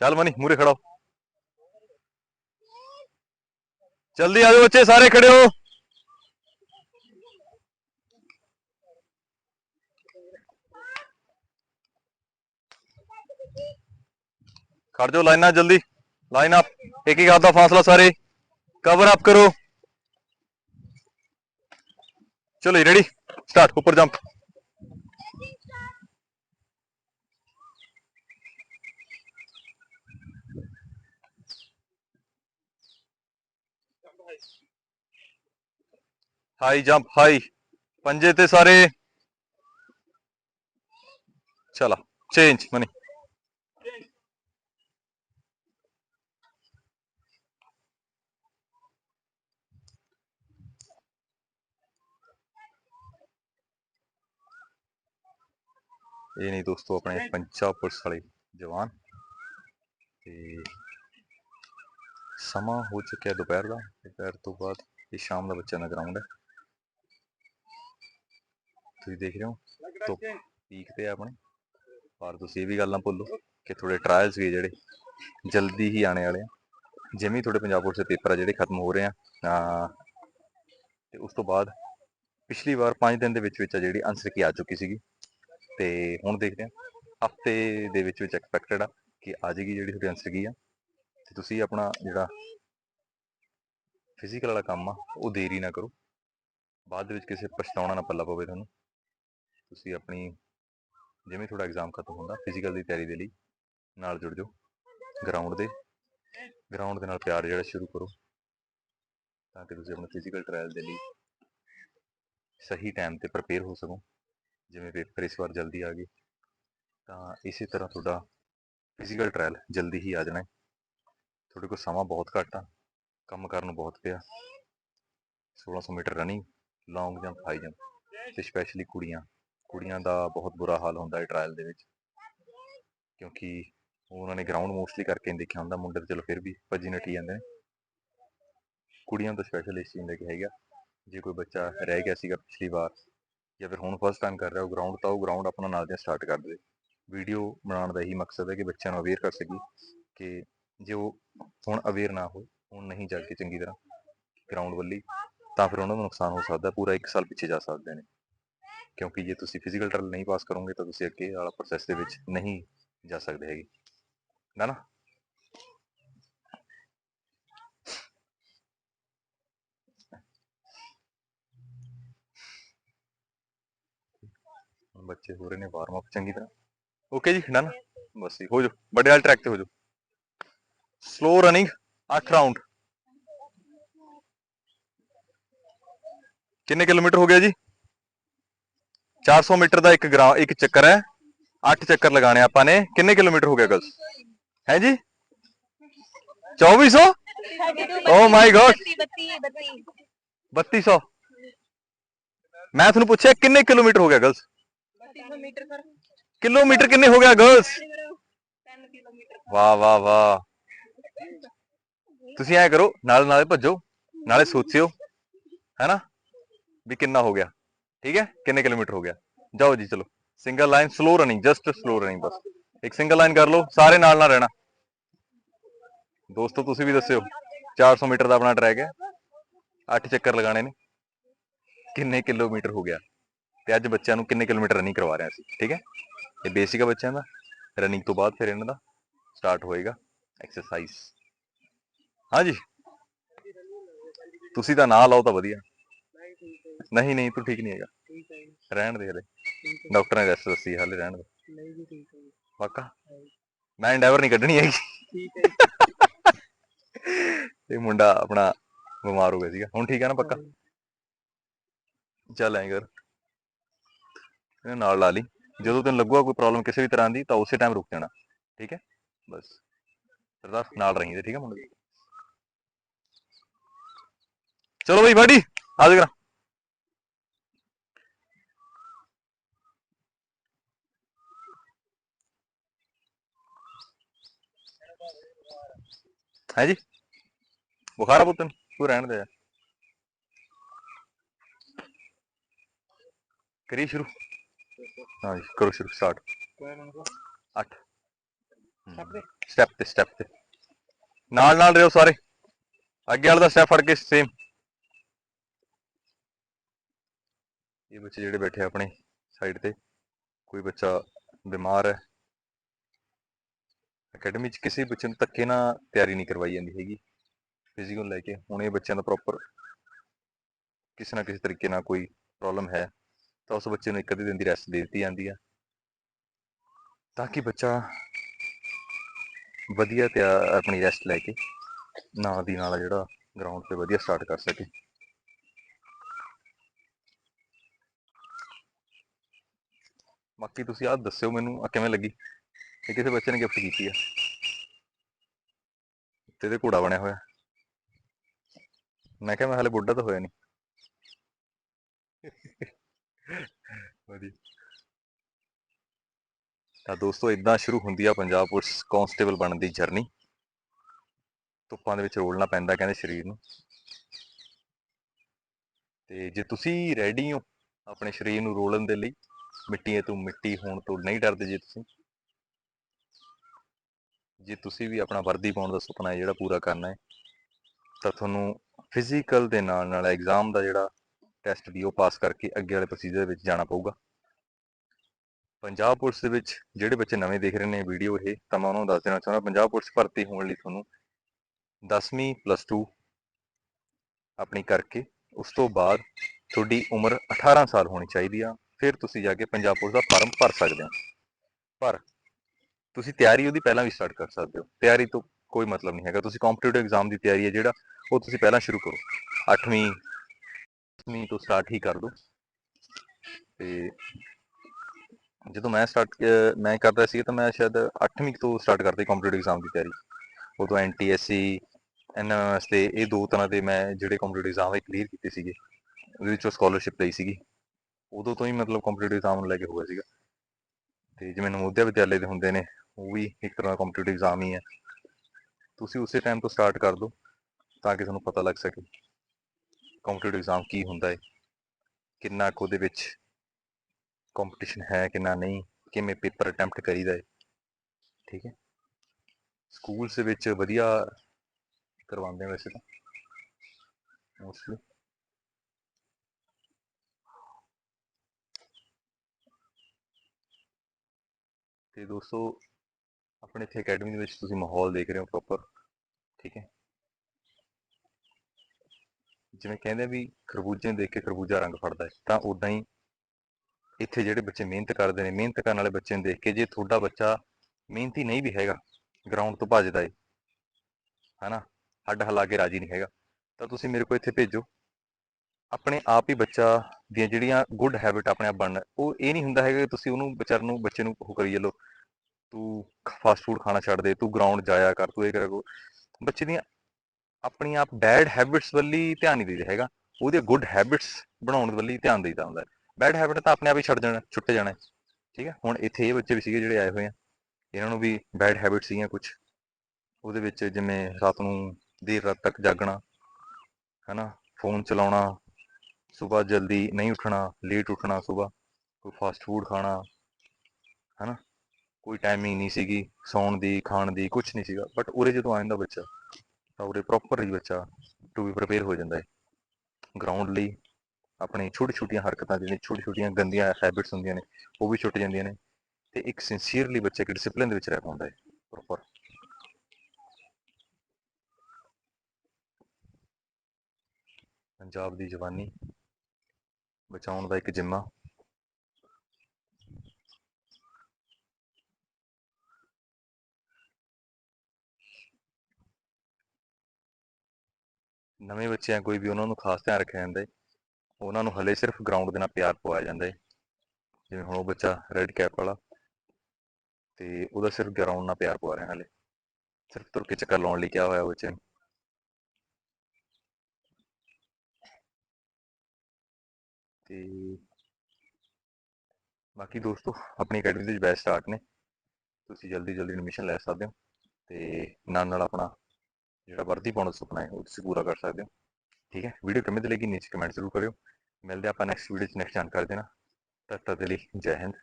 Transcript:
ਚੱਲ ਮਨੀ ਮੂਰੇ ਖੜਾ ਜਲਦੀ ਆ ਜਾਓ ਬੱਚੇ, ਸਾਰੇ ਖੜੇ ਹੋ। ਖੜ ਜਾਓ ਲਾਈਨਾਂ ਜਲਦੀ। ਲਾਈਨ ਅਪ ਇੱਕ ਇੱਕ ਹੱਥ ਦਾ ਫਾਸਲਾ ਸਾਰੇ। ਕਵਰ ਅਪ ਕਰੋ। ਚਲੋ ਰੈਡੀ ਸਟਾਰਟ ਉੱਪਰ ਜੰਪ ਹਾਈ ਜੰਪ ਹਾਈ ਪੰਜੇ ਤੇ ਸਾਰੇ ਚਲਾ ਚੇਂਜ ਮਨੀ ਇਹ ਨਹੀਂ ਦੋਸਤੋ ਆਪਣੇ ਪੰਜਾਬ ਪੁਲਿਸ ਵਾਲੇ ਜਵਾਨ ਤੇ ਸਮਾਂ ਹੋ ਚੁੱਕਿਆ ਦੁਪਹਿਰ ਦਾ ਦੁਪਹਿਰ ਤੋਂ ਬਾਅਦ ਇਹ ਸ਼ਾਮ ਦਾ ਬੱਚਿਆਂ ਦਾ ਗਰਾਊਂਡ ਹੈ ਤੁਸੀਂ ਦੇਖ ਰਹੇ ਹੋ? ਧੁੱਪ ਪੀਕ ਤੇ ਹੈ ਆਪਣੇ। ਪਰ ਤੁਸੀਂ ਇਹ ਵੀ ਗੱਲ ਨਾ ਭੁੱਲੋ ਕਿ ਥੋੜੇ ਟ੍ਰਾਇਲਸ ਵੀ ਆ ਜਿਹੜੇ ਜਲਦੀ ਹੀ ਆਣੇ ਵਾਲੇ ਆ। ਜਿਵੇਂ ਹੀ ਤੁਹਾਡੇ ਪੰਜਾਬ ਪੁਲਿਸ ਦੇ ਪੇਪਰ ਆ ਜਿਹੜੇ ਖਤਮ ਹੋ ਰਹੇ ਆ ਤਾਂ ਤੇ ਉਸ ਤੋਂ ਬਾਅਦ ਪਿਛਲੀ ਵਾਰ 5 ਦਿਨ ਦੇ ਵਿੱਚ ਵਿੱਚ ਆ ਜਿਹੜੀ ਆਨਸਰ ਕੀ ਆ ਚੁੱਕੀ ਸੀਗੀ। ਤੇ ਹੁਣ ਦੇਖਦੇ ਹਾਂ ਹਫ਼ਤੇ ਦੇ ਵਿੱਚ ਵਿੱਚ ਐਕਸਪੈਕਟਡ ਆ ਕਿ ਆ ਜਾਏਗੀ ਜਿਹੜੀ ਤੁਹਾਡੀ ਆਨਸਰ ਕੀ ਆ। ਤੇ ਤੁਸੀਂ ਆਪਣਾ ਜਿਹੜਾ ਫਿਜ਼ੀਕਲ ਵਾਲਾ ਕੰਮ ਆ ਉਹ ਦੇਰੀ ਨਾ ਕਰੋ। ਬਾਅਦ ਦੇ ਵਿੱਚ ਕਿਸੇ ਪਛਤਾਉਣਾ ਨਾ ਪੱਲਾ ਪਵੇ ਤੁਹਾਨੂੰ। ਤੁਸੀਂ ਆਪਣੀ ਜਿਵੇਂ ਤੁਹਾਡਾ ਐਗਜ਼ਾਮ ਖਤਮ ਹੁੰਦਾ ਫਿਜ਼ੀਕਲ ਦੀ ਤਿਆਰੀ ਦੇ ਲਈ ਨਾਲ ਜੁੜ ਜਾਓ ਗਰਾਊਂਡ ਦੇ ਗਰਾਊਂਡ ਦੇ ਨਾਲ ਪਿਆਰ ਜਿਹੜਾ ਸ਼ੁਰੂ ਕਰੋ ਤਾਂ ਕਿ ਤੁਸੀਂ ਆਪਣੇ ਫਿਜ਼ੀਕਲ ਟ੍ਰਾਇਲ ਦੇ ਲਈ ਸਹੀ ਟਾਈਮ ਤੇ ਪ੍ਰਪੇਅਰ ਹੋ ਸਕੋ, ਜਿਵੇਂ ਪੇਪਰ ਇਸ ਵਾਰ ਜਲਦੀ ਆ ਗਏ, ਤਾਂ ਇਸੇ ਤਰ੍ਹਾਂ ਤੁਹਾਡਾ ਫਿਜ਼ੀਕਲ ਟ੍ਰਾਇਲ ਜਲਦੀ ਹੀ ਆ ਜਾਣਾ ਹੈ। ਤੁਹਾਡੇ ਕੋਲ ਸਮਾਂ ਬਹੁਤ ਘੱਟ ਆ, ਕੰਮ ਕਰਨ ਨੂੰ ਬਹੁਤ ਪਿਆ 1600 meter running long jump high jump ਤੇ ਸਪੈਸ਼ਲੀ ਕੁੜੀਆਂ ਕੁੜੀਆਂ ਦਾ ਬਹੁਤ ਬੁਰਾ ਹਾਲ ਹੁੰਦਾ ਹੈ ਟ੍ਰਾਇਲ ਦੇ ਵਿੱਚ। ਕਿਉਂਕਿ ਉਹਨਾਂ ਨੇ ਗਰਾਊਂਡ ਮੋਸਟਲੀ ਕਰਕੇ ਨਹੀਂ ਦੇਖਿਆ ਹੁੰਦਾ, ਮੁੰਡੇ ਤਾਂ ਚਲੋ ਫਿਰ ਵੀ ਭੱਜੀ ਨੱਠੀ ਜਾਂਦੇ ਨੇ। ਕੁੜੀਆਂ ਦਾ ਸਪੈਸ਼ਲ ਇਸ ਚੀਜ਼ ਦਾ ਕਿ ਹੈਗਾ ਜੇ ਕੋਈ ਬੱਚਾ ਰਹਿ ਗਿਆ ਸੀਗਾ ਪਿਛਲੀ ਵਾਰ ਜਾਂ ਫਿਰ ਹੁਣ ਫਸਟ ਟਾਈਮ ਕਰ ਰਿਹਾ, ਉਹ ਗਰਾਊਂਡ ਤਾਂ ਉਹ ਗਰਾਊਂਡ ਆਪਣਾ ਨਾਲ ਦੇ ਸਟਾਰਟ ਕਰ ਦੇ ਵੀਡੀਓ ਬਣਾਉਣ ਦਾ ਇਹੀ ਮਕਸਦ ਹੈ ਕਿ ਬੱਚਿਆਂ ਨੂੰ ਅਵੇਅਰ ਕਰ ਸਕੀ ਕਿ ਜੇ ਉਹ ਹੁਣ ਅਵੇਅਰ ਨਾ ਹੋਏ, ਹੁਣ ਨਹੀਂ ਜਾ ਕੇ ਚੰਗੀ ਤਰ੍ਹਾਂ ਗਰਾਊਂਡ ਵੱਲੀ, ਤਾਂ ਫਿਰ ਉਹਨਾਂ ਨੂੰ ਨੁਕਸਾਨ ਹੋ ਸਕਦਾ, ਪੂਰਾ 1 ਸਾਲ ਪਿੱਛੇ ਜਾ ਸਕਦੇ ਨੇ। ਕਿਉਂਕਿ ਜੇ ਤੁਸੀਂ ਫਿਜ਼ੀਕਲ ਟ੍ਰਾਇਲ ਨਹੀਂ ਪਾਸ ਕਰੋਗੇ ਤਾਂ ਤੁਸੀਂ ਅੱਗੇ ਵਾਲਾ ਪ੍ਰੋਸੈਸ ਦੇ ਵਿੱਚ ਨਹੀਂ ਜਾ ਸਕਦੇ ਹੈਗੇ ਨਾ ਨਾ ਹੁਣ ਬੱਚੇ ਹੋ ਰਹੇ ਨੇ ਵਾਰਮ ਅਪ ਚੰਗੀ ਤਰ੍ਹਾਂ ਓਕੇ ਜੀ ਡਨ ਬਸ ਜੀ ਹੋ ਜਾਓ ਵੱਡੇ ਵਾਲੇ ਟਰੈਕ ਤੇ ਹੋ ਜਾਓ ਸਲੋ ਰਨਿੰਗ 8 ਰਾਉਂਡ ਕਿੰਨੇ ਕਿਲੋਮੀਟਰ ਹੋ ਗਿਆ ਜੀ 400 ਮੀਟਰ ਦਾ ਇੱਕ ਗਰਾ ਇੱਕ ਚੱਕਰ ਹੈ। 8 ਚੱਕਰ ਲਗਾਣੇ ਆਪਾਂ ਨੇ। ਕਿੰਨੇ ਕਿਲੋਮੀਟਰ ਹੋ ਗਿਆ ਗਲਸ ਹੈ ਜੀ? 2400 ਓ ਮਾਈ ਗॉड 3200 ਮੈਂ ਤੁਹਾਨੂੰ ਪੁੱਛਿਆ, ਕਿੰਨੇ ਕਿਲੋਮੀਟਰ ਹੋ ਗਿਆ ਗਲਸ ਕਿਲੋਮੀਟਰ ਕਿੰਨੇ ਹੋ ਗਿਆ ਗਰਲਸ ਵਾਹ ਵਾਹ ਵਾਹ। ਤੁਸੀਂ ਐ ਕਰੋ ਨਾਲ ਨਾਲੇ ਭੱਜੋ। ਨਾਲੇ ਸੋਚਿਓ। ਹੈਨਾ? ਵੀ ਕਿੰਨਾ ਹੋ ਗਿਆ। ਠੀਕ ਹੈ ਕਿੰਨੇ ਕਿਲੋਮੀਟਰ ਹੋ ਗਿਆ ਜਾਓ ਜੀ ਚਲੋ single line slow running just slow running ਬਸ ਇੱਕ ਸਿੰਗਲ ਲਾਈਨ ਕਰ ਲਓ ਸਾਰੇ ਨਾਲ ਨਾਲ ਰਹਿਣਾ ਦੋਸਤੋ ਤੁਸੀਂ ਵੀ ਦੱਸਿਓ 400 ਮੀਟਰ ਦਾ ਆਪਣਾ ਟਰੈਕ ਹੈ 8 ਚੱਕਰ ਲਗਾਣੇ ਨੇ ਕਿੰਨੇ ਕਿਲੋਮੀਟਰ ਹੋ ਗਿਆ ਤੇ ਅੱਜ ਬੱਚਿਆਂ ਨੂੰ ਕਿੰਨੇ ਕਿਲੋਮੀਟਰ ਰਨਿੰਗ ਕਰਵਾ ਰਹੇ ਅਸੀਂ ਠੀਕ ਹੈ ਇਹ ਬੇਸਿਕ ਹੈ ਬੱਚਿਆਂ ਦਾ ਰਨਿੰਗ ਤੋਂ ਬਾਅਦ ਫਿਰ ਇਹਨਾਂ ਦਾ ਸਟਾਰਟ ਹੋਏਗਾ ਐਕਸਰਸਾਈਜ਼ ਹਾਂਜੀ ਤੁਸੀਂ ਤਾਂ ਨਾਂ ਲਾਓ ਤਾਂ ਵਧੀਆ ਨਹੀਂ ਨਹੀਂ ਤੂੰ ਠੀਕ ਨਹੀਂ ਹੈਗਾ ਰਹਿਣ ਦੇ ਹਲੇ। ਡਾਕਟਰ ਨੇ ਰੈਸਟ ਦੱਸੀ ਹੈ, ਹਲੇ ਰਹਿਣ ਦੇ। ਪੱਕਾ ਮੈਂ ਐਂਡੈਵਰ ਨਹੀਂ ਕੱਢਣੀ ਹੈਗੀ। ਇਹ ਮੁੰਡਾ ਆਪਣਾ ਬਿਮਾਰ ਹੋ ਗਿਆ ਸੀਗਾ। ਹੁਣ ਠੀਕ ਹੈ ਨਾ ਪੱਕਾ? ਚੱਲ ਐਂ ਕਰ। ਇਹਨੇ ਨਾਲ ਲਾ ਲਈ। ਜਦੋਂ ਤੈਨੂੰ ਲੱਗੂਗਾ ਕੋਈ ਪ੍ਰੋਬਲਮ ਕਿਸੇ ਵੀ ਤਰ੍ਹਾਂ ਦੀ ਤਾਂ ਉਸੇ ਟਾਈਮ ਰੁਕ ਜਾਣਾ। ਠੀਕ ਹੈ? ਬਸ। ਸਰਦਾਰ ਨਾਲ ਰਹੀਂ ਤੇ ਠੀਕ ਹੈ ਮੁੰਡੇ? ਚਲੋ ਬਈ ਬਾਡੀ ਆ ਜਾ ਕਰਾਂ। ਹੈ ਜੀ? ਬੁਖਾਰ ਆ ਪੁੱਤਨ ਤੂੰ ਰਹਿਣ ਦੇ। ਯਾਰ। ਕਰੀ ਸ਼ੁਰੂ। ਹਾਂ ਜੀ ਕਰੋ ਸ਼ੁਰੂ ਸਟਾਰਟ 8 ਸਭ ਦੇ ਸਟੈਪ ਤੇ ਸਟੈਪ ਤੇ। ਨਾਲ ਨਾਲ ਰਿਓ ਸਾਰੇ। ਅੱਗੇ ਵਾਲਾ ਦਾ ਸਟੈਪ ਫੜ ਕੇ ਸੇਮ ਇਹ ਬੱਚੇ ਜਿਹੜੇ ਬੈਠੇ ਆ ਆਪਣੇ ਸਾਈਡ ਤੇ ਕੋਈ ਬੱਚਾ ਬਿਮਾਰ ਹੈ। ਅਕੈਡਮੀ 'ਚ ਕਿਸੇ ਬੱਚੇ ਨੂੰ ਧੱਕੇ ਨਾਲ ਤਿਆਰੀ ਨਹੀਂ ਕਰਵਾਈ ਜਾਂਦੀ ਹੈਗੀ। ਫਿਜ਼ੀਕਲ ਲੈ ਕੇ ਹੁਣ ਇਹ ਬੱਚਿਆਂ ਦਾ ਪ੍ਰੋਪਰ ਕਿਸੇ ਨਾ ਕਿਸੇ ਤਰੀਕੇ ਨਾਲ ਕੋਈ ਪ੍ਰੋਬਲਮ ਹੈ, ਤਾਂ ਉਸ ਬੱਚੇ ਨੂੰ ਇੱਕ ਅੱਧੇ ਦਿਨ ਦੀ ਰੈਸਟ ਦੇ ਦਿੱਤੀ ਜਾਂਦੀ ਆ। ਤਾਂ ਕਿ ਬੱਚਾ ਵਧੀਆ ਤੇ ਆਪਣੀ ਰੈਸਟ ਲੈ ਕੇ ਨਾਲ ਦੀ ਨਾਲ ਜਿਹੜਾ ਗਰਾਊਂਡ ਤੇ ਵਧੀਆ ਸਟਾਰਟ ਕਰ ਸਕੇ। ਬਾਕੀ ਤੁਸੀਂ ਆਹ ਦੱਸਿਓ ਮੈਨੂੰ ਆ ਕਿਵੇਂ ਲੱਗੀ? ਇਹ ਕਿਸੇ ਬੱਚੇ ਨੇ ਗਿਫਟ ਕੀਤੀ ਆ। ਤੇ ਇਹਦੇ ਘੋੜਾ ਬਣਿਆ ਹੋਇਆ। ਮੈਂ ਕਿਹਾ ਮੈਂ ਹਲੇ ਬੁੱਢਾ ਤਾਂ ਹੋਇਆ ਨਹੀਂ ਵਧੀਆ। ਤਾਂ ਦੋਸਤੋ ਇਦਾਂ ਸ਼ੁਰੂ ਹੁੰਦੀ ਆ ਪੰਜਾਬ ਪੁਲਿਸ ਕਾਂਸਟੇਬਲ ਬਣਨ ਦੀ ਜਰਨੀ ਧੁੱਪਾਂ ਦੇ ਵਿੱਚ ਰੋਲਣਾ ਪੈਂਦਾ ਕਹਿੰਦੇ ਸਰੀਰ ਨੂੰ। ਤੇ ਜੇ ਤੁਸੀਂ ਰੈਡੀ ਹੋ ਆਪਣੇ ਸਰੀਰ ਨੂੰ ਰੋਲਣ ਦੇ ਲਈ ਮਿੱਟੀਏ ਤੋਂ ਮਿੱਟੀ ਹੋਣ ਤੋਂ ਨਹੀਂ ਡਰਦੇ ਜੇ ਤੁਸੀਂ ਜੇ ਤੁਸੀਂ ਵੀ ਆਪਣਾ ਵਰਦੀ ਪਾਉਣ ਦਾ ਸੁਪਨਾ ਹੈ, ਜਿਹੜਾ ਪੂਰਾ ਕਰਨਾ ਹੈ, ਤਾਂ ਤੁਹਾਨੂੰ ਫਿਜ਼ੀਕਲ ਦੇ ਨਾਲ ਨਾਲ ਐਗਜ਼ਾਮ ਦਾ ਜਿਹੜਾ ਟੈਸਟ ਵੀ ਉਹ ਪਾਸ ਕਰਕੇ ਅੱਗੇ ਵਾਲੇ ਪ੍ਰੋਸੀਜਰ ਵਿੱਚ ਜਾਣਾ ਪਊਗਾ। ਪੰਜਾਬ ਪੁਲਿਸ ਦੇ ਵਿੱਚ ਜਿਹੜੇ ਬੱਚੇ ਨਵੇਂ ਦੇਖ ਰਹੇ ਨੇ ਵੀਡੀਓ ਇਹ, ਤਾਂ ਮੈਂ ਉਹਨਾਂ ਨੂੰ ਦੱਸ ਦੇਣਾ ਚਾਹੁੰਦਾ, ਪੰਜਾਬ ਪੁਲਿਸ ਭਰਤੀ ਹੋਣ ਲਈ ਤੁਹਾਨੂੰ 10ਵੀਂ ਪਲੱਸ 2 ਆਪਣੀ ਕਰਕੇ, ਉਸ ਤੋਂ ਬਾਅਦ ਤੁਹਾਡੀ ਉਮਰ 18 ਸਾਲ ਹੋਣੀ ਚਾਹੀਦੀ ਆ, ਫਿਰ ਤੁਸੀਂ ਜਾ ਕੇ ਪੰਜਾਬ ਪੁਲਿਸ ਦਾ ਫਾਰਮ ਭਰ ਸਕਦੇ ਹੋ। ਪਰ ਤੁਸੀਂ ਤਿਆਰੀ ਉਹਦੀ ਪਹਿਲਾਂ ਵੀ ਸਟਾਰਟ ਕਰ ਸਕਦੇ ਹੋ। ਤਿਆਰੀ ਤੋਂ ਕੋਈ ਮਤਲਬ ਨਹੀਂ ਹੈਗਾ। ਤੁਸੀਂ ਕੰਪੀਟੀਟਿਵ ਐਗਜ਼ਾਮ ਦੀ ਤਿਆਰੀ ਹੈ ਜਿਹੜਾ, ਉਹ ਤੁਸੀਂ ਪਹਿਲਾਂ ਸ਼ੁਰੂ ਕਰੋ। 8ਵੀਂ 10ਵੀਂ ਤੋਂ ਸਟਾਰਟ ਹੀ ਕਰ ਦਿਓ ਤੇ ਜਦੋਂ ਮੈਂ ਸਟਾਰਟ ਮੈਂ ਕਰਦਾ ਸੀ, ਤਾਂ ਮੈਂ ਸ਼ਾਇਦ 8ਵੀਂ ਤੋਂ ਸਟਾਰਟ ਕਰਦਾ ਕੰਪੀਟੀਟਿਵ ਐਗਜ਼ਾਮ ਦੀ ਤਿਆਰੀ। ਉਦੋਂ ਐਨਟੀਐਸਸੀ ਐਨਐਮਐਸ ਤੇ ਇਹ ਦੋ ਤਰ੍ਹਾਂ ਦੇ ਮੈਂ ਜਿਹੜੇ ਕੰਪੀਟੀਟਿਵ ਐਗਜ਼ਾਮ ਹੈ ਕਲੀਅਰ ਕੀਤੇ ਸੀਗੇ, ਉਹਦੇ ਵਿੱਚੋਂ ਸਕਾਲਰਸ਼ਿਪ ਲਈ ਸੀਗੀ। ਉਦੋਂ ਤੋਂ ਹੀ ਮਤਲਬ ਕੰਪੀਟੀਟਿਵ ਐਗਜ਼ਾਮ ਨੂੰ ਲੈ ਕੇ ਹੋਇਆ ਸੀਗਾ। ਤੇ ਜਿਵੇਂ ਨਵੋਦਿਆ ਵਿਦਿਆਲੇ ਦੇ ਹੁੰਦੇ ਨੇ ਉਹ ਵੀ ਇੱਕ ਤਰ੍ਹਾਂ ਦਾ ਕੰਪੀਟੀਟਿਵ ਐਗਜ਼ਾਮ ਹੀ ਹੈ। ਤੁਸੀਂ ਉਸੇ ਟਾਈਮ ਤੋਂ ਸਟਾਰਟ ਕਰ ਦਿਓ, ਤਾਂ ਕਿ ਤੁਹਾਨੂੰ ਪਤਾ ਲੱਗ ਸਕੇ ਕੰਪੀਟੀਟਿਵ ਐਗਜ਼ਾਮ ਕੀ ਹੁੰਦਾ ਹੈ, ਕਿੰਨਾ ਕੁ ਉਹਦੇ ਵਿੱਚ ਕੰਪੀਟੀਸ਼ਨ ਹੈ, ਕਿੰਨਾ ਨਹੀਂ, ਕਿਵੇਂ ਪੇਪਰ ਅਟੈਂਪਟ ਕਰੀਦਾ ਹੈ, ਠੀਕ ਹੈ। ਸਕੂਲਸ ਦੇ ਵਿੱਚ ਵਧੀਆ ਕਰਵਾਉਂਦੇ ਆ ਵੈਸੇ ਤਾਂ ਮੋਸਟਲੀ ਤੇ ਦੋਸਤੋ ਆਪਣੇ ਇੱਥੇ ਅਕੈਡਮੀ ਦੇ ਵਿੱਚ ਤੁਸੀਂ ਮਾਹੌਲ ਦੇਖ ਰਹੇ ਹੋ ਪ੍ਰੋਪਰ ਠੀਕ ਹੈ? ਜਿਵੇਂ ਕਹਿੰਦੇ ਵੀ ਖਰਬੂਜੇ ਨੂੰ ਦੇਖ ਕੇ ਖਰਬੂਜਾ ਰੰਗ ਫੜਦਾ ਹੈ, ਤਾਂ ਉਦਾਂ ਹੀ ਇੱਥੇ ਜਿਹੜੇ ਬੱਚੇ ਮਿਹਨਤ ਕਰਦੇ ਨੇ, ਮਿਹਨਤ ਕਰਨ ਵਾਲੇ ਬੱਚੇ ਨੂੰ ਦੇਖ ਕੇ ਜੇ ਤੁਹਾਡਾ ਬੱਚਾ ਮਿਹਨਤੀ ਨਹੀਂ ਵੀ ਹੈਗਾ ਗਰਾਊਂਡ ਤੋਂ ਭੱਜਦਾ ਏ, ਹਨਾ? ਹੱਡ ਹਿਲਾ ਕੇ ਰਾਜੀ ਨਹੀਂ ਹੈਗਾ, ਤਾਂ ਤੁਸੀਂ ਮੇਰੇ ਕੋਲ ਇੱਥੇ ਭੇਜੋ। ਆਪਣੇ ਆਪ ਹੀ ਬੱਚਾ ਦੀਆਂ ਜਿਹੜੀਆਂ ਗੁੱਡ ਹੈਬਿਟ ਆਪਣੇ ਆਪ ਬਣਨ, ਉਹ ਇਹ ਨਹੀਂ ਹੁੰਦਾ ਹੈਗਾ ਕਿ ਤੁਸੀਂ ਉਹਨੂੰ ਵਿਚਾਰ ਨੂੰ, ਬੱਚੇ ਨੂੰ ਉਹ ਕਰੀ ਚੱਲੋ। ਤੂੰ ਫਾਸਟ ਫੂਡ ਖਾਣਾ ਛੱਡ ਦੇ, ਤੂੰ ਗਰਾਊਂਡ ਜਾਇਆ ਕਰ, ਤੂੰ ਇਹ ਕਰਿਆ ਕਰ ਬੱਚੇ ਦੀਆਂ ਆਪਣੀਆਂ ਆਪ ਬੈਡ ਹੈਬਿਟਸ ਵੱਲੀ ਧਿਆਨ ਨਹੀਂ ਦੇਈਦਾ ਹੈਗਾ। ਉਹਦੇ ਗੁੱਡ ਹੈਬਿਟਸ ਬਣਾਉਣ ਵੱਲੀ ਧਿਆਨ ਦੇਈਦਾ ਹੁੰਦਾ ਬੈਡ ਹੈਬਿਟ ਤਾਂ ਆਪਣੇ ਆਪ ਹੀ ਛੱਡ ਜਾਣਾ, ਛੁੱਟ ਜਾਣਾ ਠੀਕ ਹੈ? ਹੁਣ ਇੱਥੇ ਇਹ ਬੱਚੇ ਵੀ ਸੀਗੇ ਜਿਹੜੇ ਆਏ ਹੋਏ ਆ। ਇਹਨਾਂ ਨੂੰ ਵੀ ਬੈਡ ਹੈਬਿਟ ਸੀਗੀਆਂ ਕੁਝ ਉਹਦੇ ਵਿੱਚ ਜਿਵੇਂ ਰਾਤ ਨੂੰ ਦੇਰ ਰਾਤ ਤੱਕ ਜਾਗਣਾ, ਹਨਾ? ਫੋਨ ਚਲਾਉਣਾ ਸਵੇਰ ਜਲਦੀ ਨਹੀਂ ਉੱਠਣਾ ਲੇਟ ਉੱਠਣਾ ਸਵੇਰ ਕੋਈ ਫਾਸਟ ਫੂਡ ਖਾਣਾ, ਹਨਾ? ਕੋਈ ਟਾਈਮਿੰਗ ਨਹੀਂ ਸੀਗੀ, ਸੌਣ ਦੀ, ਖਾਣ ਦੀ ਕੁਝ ਨਹੀਂ ਸੀਗਾ। ਬਟ ਉਰੇ ਜਦੋਂ ਆ ਜਾਂਦਾ ਬੱਚਾ, ਤਾਂ ਉਰੇ ਪ੍ਰੋਪਰਲੀ ਬੱਚਾ ਟੂ ਬੀ ਪ੍ਰਪੇਅਰ ਹੋ ਜਾਂਦਾ ਹੈ। ਗਰਾਊਂਡ ਲਈ ਆਪਣੀ ਛੋਟੀ ਛੋਟੀਆਂ ਹਰਕਤਾਂ ਜਿਹੜੀਆਂ ਛੋਟੀ ਛੋਟੀਆਂ ਗੰਦੀਆਂ ਹੈਬਿਟਸ ਹੁੰਦੀਆਂ ਨੇ, ਉਹ ਵੀ ਛੁੱਟ ਜਾਂਦੀਆਂ ਨੇ ਤੇ ਇੱਕ ਸਿੰਸੀਅਰਲੀ ਬੱਚਾ ਇੱਕ ਡਿਸਪਲਿਨ ਦੇ ਵਿੱਚ ਰਹਿ ਪਾਉਂਦਾ ਹੈ ਪ੍ਰੋਪਰ ਪੰਜਾਬ ਦੀ ਜਵਾਨੀ ਬਚਾਉਣ ਦਾ ਇੱਕ ਜਿੰਮਾ ਨਵੇਂ ਬੱਚੇ ਆ ਕੋਈ ਵੀ ਉਹਨਾਂ ਨੂੰ ਖਾਸ ਧਿਆਨ ਰੱਖਿਆ ਜਾਂਦਾ ਹੈ, ਉਹਨਾਂ ਨੂੰ ਹਲੇ ਸਿਰਫ ਗਰਾਊਂਡ ਦੇ ਨਾਲ ਪਿਆਰ ਪਵਾਇਆ ਜਾਂਦਾ ਹੈ, ਜਿਵੇਂ ਹੁਣ ਉਹ ਬੱਚਾ ਰੈੱਡ ਕੈਪ ਵਾਲਾ ਤੇ ਉਹਦਾ ਸਿਰਫ ਗਰਾਊਂਡ ਨਾਲ ਪਿਆਰ ਪਵਾ ਰਹੇ ਹਲੇ, ਸਿਰਫ ਤੁਰ ਕੇ ਚੱਕਰ ਲਾਉਣ ਲਈ ਕਿਹਾ ਹੋਇਆ ਬੱਚੇ ਨੂੰ। ਤੇ ਬਾਕੀ ਦੋਸਤੋ, ਆਪਣੀ ਅਕੈਡਮੀ ਦੇ ਬੈਚ ਸਟਾਰਟ ਨੇ, ਤੁਸੀਂ ਜਲਦੀ ਜਲਦੀ ਐਡਮਿਸ਼ਨ ਲੈ ਸਕਦੇ ਹੋ ਤੇ ਨਾਲ ਨਾਲ ਆਪਣਾ ਜਿਹੜਾ ਵਰਦੀ ਪਾਉਣ ਦਾ ਸੁਪਨਾ ਹੈ, ਉਹ ਤੁਸੀਂ ਪੂਰਾ ਕਰ ਸਕਦੇ ਹੋ। ਠੀਕ ਹੈ? ਵੀਡੀਓ ਕਿਵੇਂ ਦੀ ਲੱਗੀ, ਨੀਚੇ ਕਮੈਂਟ ਜ਼ਰੂਰ ਕਰਿਓ। ਮਿਲਦੇ ਆਪਾਂ ਨੈਕਸਟ ਵੀਡੀਓ 'ਚ ਨੈਕਸਟ ਜਾਣਕਾਰੀ ਦੇਣਾ। ਤਦ ਤੱਕ ਦੇ ਲਈ ਜੈ ਹਿੰਦ।